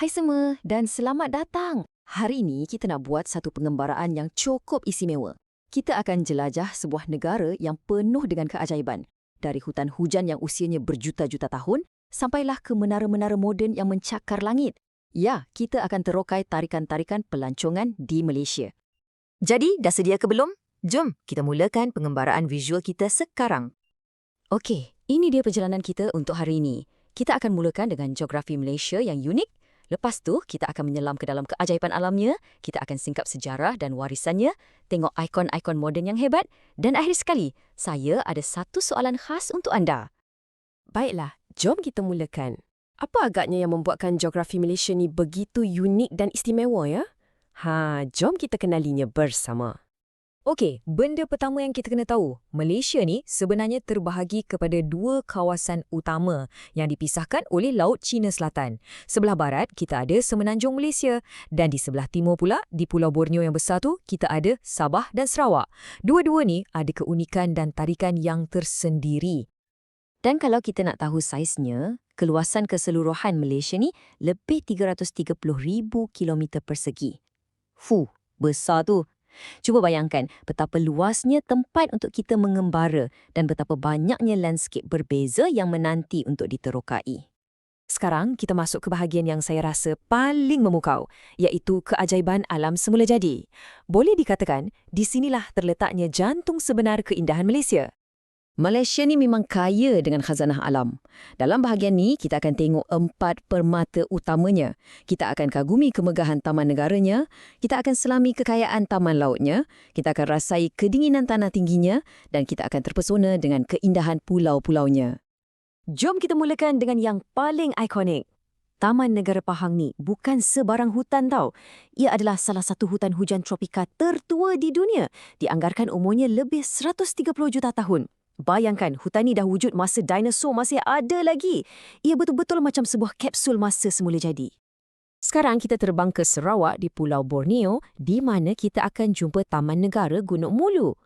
Hai semua dan selamat datang. Hari ini kita nak buat satu pengembaraan yang cukup istimewa. Kita akan jelajah sebuah negara yang penuh dengan keajaiban. Dari hutan hujan yang usianya berjuta-juta tahun, sampailah ke menara-menara moden yang mencakar langit. Ya, kita akan terokai tarikan-tarikan pelancongan di Malaysia. Jadi, dah sedia ke belum? Jom kita mulakan pengembaraan visual kita sekarang. Okey, ini dia perjalanan kita untuk hari ini. Kita akan mulakan dengan geografi Malaysia yang unik Lepas tu, kita akan menyelam ke dalam keajaiban alamnya, kita akan singkap sejarah dan warisannya, tengok ikon-ikon moden yang hebat, dan akhir sekali, saya ada satu soalan khas untuk anda. Baiklah, jom kita mulakan. Apa agaknya yang membuatkan geografi Malaysia ni begitu unik dan istimewa ya? Ha, jom kita kenalinya bersama. Okey, benda pertama yang kita kena tahu, Malaysia ni sebenarnya terbahagi kepada dua kawasan utama yang dipisahkan oleh Laut Cina Selatan. Sebelah barat, kita ada Semenanjung Malaysia dan di sebelah timur pula, di Pulau Borneo yang besar tu, kita ada Sabah dan Sarawak. Dua-dua ni ada keunikan dan tarikan yang tersendiri. Dan kalau kita nak tahu saiznya, keluasan keseluruhan Malaysia ni lebih 330,000 km persegi. Fuh, besar tu. Cuba bayangkan betapa luasnya tempat untuk kita mengembara dan betapa banyaknya landscape berbeza yang menanti untuk diterokai. Sekarang kita masuk ke bahagian yang saya rasa paling memukau, iaitu keajaiban alam semula jadi. Boleh dikatakan, di sinilah terletaknya jantung sebenar keindahan Malaysia. Malaysia ni memang kaya dengan khazanah alam. Dalam bahagian ni, kita akan tengok empat permata utamanya. Kita akan kagumi kemegahan taman negaranya, kita akan selami kekayaan taman lautnya, kita akan rasai kedinginan tanah tingginya, dan kita akan terpesona dengan keindahan pulau-pulaunya. Jom kita mulakan dengan yang paling ikonik. Taman Negara Pahang ni bukan sebarang hutan tau. Ia adalah salah satu hutan hujan tropika tertua di dunia. Dianggarkan umurnya lebih 130 juta tahun. Bayangkan, hutan ini dah wujud masa dinosaur masih ada lagi. Ia betul-betul macam sebuah kapsul masa semula jadi. Sekarang kita terbang ke Sarawak di Pulau Borneo di mana kita akan jumpa Taman Negara Gunung Mulu.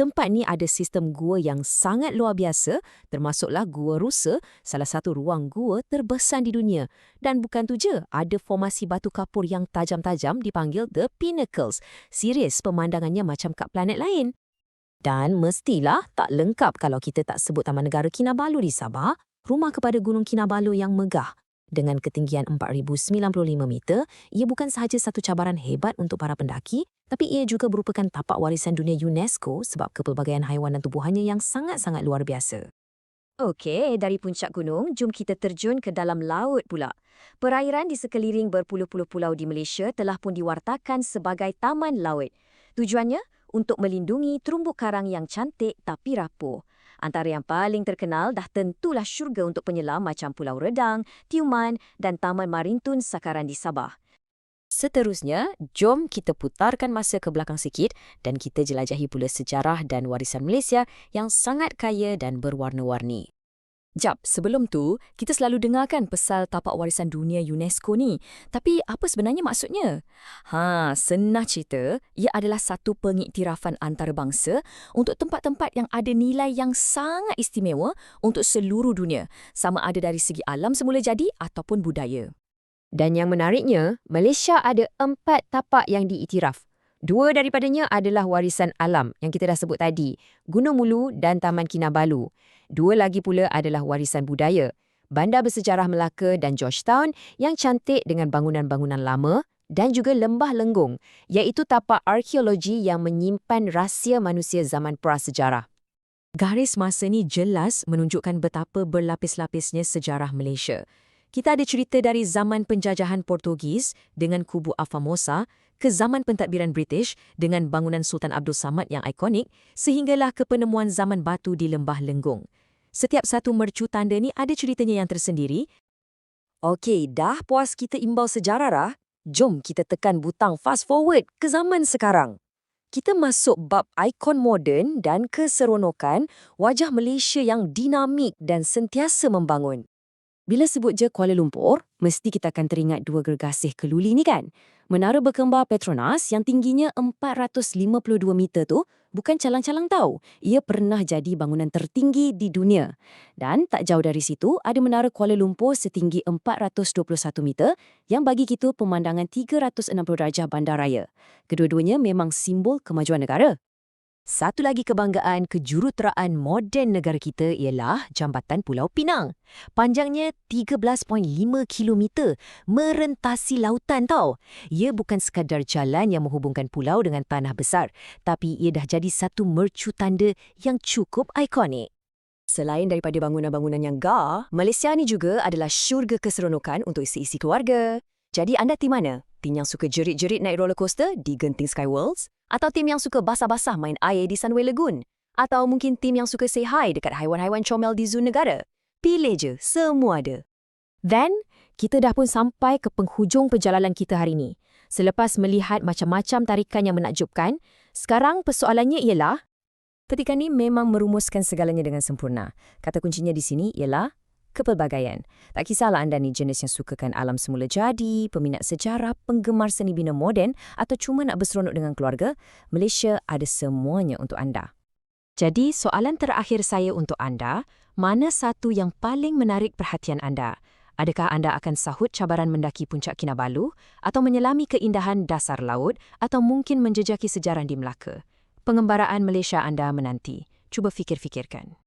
Tempat ni ada sistem gua yang sangat luar biasa, termasuklah Gua Rusa, salah satu ruang gua terbesar di dunia. Dan bukan tu je, ada formasi batu kapur yang tajam-tajam dipanggil The Pinnacles. Serius, pemandangannya macam kat planet lain. Dan mestilah tak lengkap kalau kita tak sebut Taman Negara Kinabalu di Sabah, rumah kepada Gunung Kinabalu yang megah. Dengan ketinggian 4,095 meter, ia bukan sahaja satu cabaran hebat untuk para pendaki, tapi ia juga merupakan tapak warisan dunia UNESCO sebab kepelbagaian haiwan dan tubuhannya yang sangat-sangat luar biasa. Okey, dari puncak gunung, jom kita terjun ke dalam laut pula. Perairan di sekeliling berpuluh-puluh pulau di Malaysia telah pun diwartakan sebagai taman laut. Tujuannya untuk melindungi terumbu karang yang cantik tapi rapuh. Antara yang paling terkenal dah tentulah syurga untuk penyelam macam Pulau Redang, Tiuman dan Taman Marintun Sakaran di Sabah. Seterusnya, jom kita putarkan masa ke belakang sikit dan kita jelajahi pula sejarah dan warisan Malaysia yang sangat kaya dan berwarna-warni. Jap, sebelum tu, kita selalu dengarkan pesal tapak warisan dunia UNESCO ni. Tapi apa sebenarnya maksudnya? Ha, senang cerita, ia adalah satu pengiktirafan antarabangsa untuk tempat-tempat yang ada nilai yang sangat istimewa untuk seluruh dunia, sama ada dari segi alam semula jadi ataupun budaya. Dan yang menariknya, Malaysia ada empat tapak yang diiktiraf. Dua daripadanya adalah warisan alam yang kita dah sebut tadi, Gunung Mulu dan Taman Kinabalu. Dua lagi pula adalah warisan budaya, Bandar Bersejarah Melaka dan Georgetown yang cantik dengan bangunan-bangunan lama dan juga Lembah Lenggung, iaitu tapak arkeologi yang menyimpan rahsia manusia zaman prasejarah. Garis masa ni jelas menunjukkan betapa berlapis-lapisnya sejarah Malaysia. Kita ada cerita dari zaman penjajahan Portugis dengan kubu Afamosa ke zaman pentadbiran British dengan bangunan Sultan Abdul Samad yang ikonik sehinggalah ke penemuan zaman batu di Lembah Lenggung. Setiap satu mercu tanda ni ada ceritanya yang tersendiri. Okey, dah puas kita imbau sejarah dah? Jom kita tekan butang fast forward ke zaman sekarang. Kita masuk bab ikon moden dan keseronokan wajah Malaysia yang dinamik dan sentiasa membangun. Bila sebut je Kuala Lumpur, mesti kita akan teringat dua gergasih keluli ni kan? Menara berkembar Petronas yang tingginya 452 meter tu bukan calang-calang tau. Ia pernah jadi bangunan tertinggi di dunia. Dan tak jauh dari situ ada Menara Kuala Lumpur setinggi 421 meter yang bagi kita pemandangan 360 darjah bandaraya. Kedua-duanya memang simbol kemajuan negara. Satu lagi kebanggaan kejuruteraan moden negara kita ialah Jambatan Pulau Pinang. Panjangnya 13.5 km, merentasi lautan tau. Ia bukan sekadar jalan yang menghubungkan pulau dengan tanah besar, tapi ia dah jadi satu mercu tanda yang cukup ikonik. Selain daripada bangunan-bangunan yang gah, Malaysia ni juga adalah syurga keseronokan untuk isi-isi keluarga. Jadi anda tim mana? Tim yang suka jerit-jerit naik roller coaster di Genting Sky Worlds? Atau tim yang suka basah-basah main air di Sunway Lagoon? Atau mungkin tim yang suka say hi dekat haiwan-haiwan comel di zoo negara? Pilih je, semua ada. Then, kita dah pun sampai ke penghujung perjalanan kita hari ini. Selepas melihat macam-macam tarikan yang menakjubkan, sekarang persoalannya ialah Petikan ini memang merumuskan segalanya dengan sempurna. Kata kuncinya di sini ialah kepelbagaian. Tak kisahlah anda ni jenis yang sukakan alam semula jadi, peminat sejarah, penggemar seni bina moden atau cuma nak berseronok dengan keluarga, Malaysia ada semuanya untuk anda. Jadi, soalan terakhir saya untuk anda, mana satu yang paling menarik perhatian anda? Adakah anda akan sahut cabaran mendaki puncak Kinabalu atau menyelami keindahan dasar laut atau mungkin menjejaki sejarah di Melaka? Pengembaraan Malaysia anda menanti. Cuba fikir-fikirkan.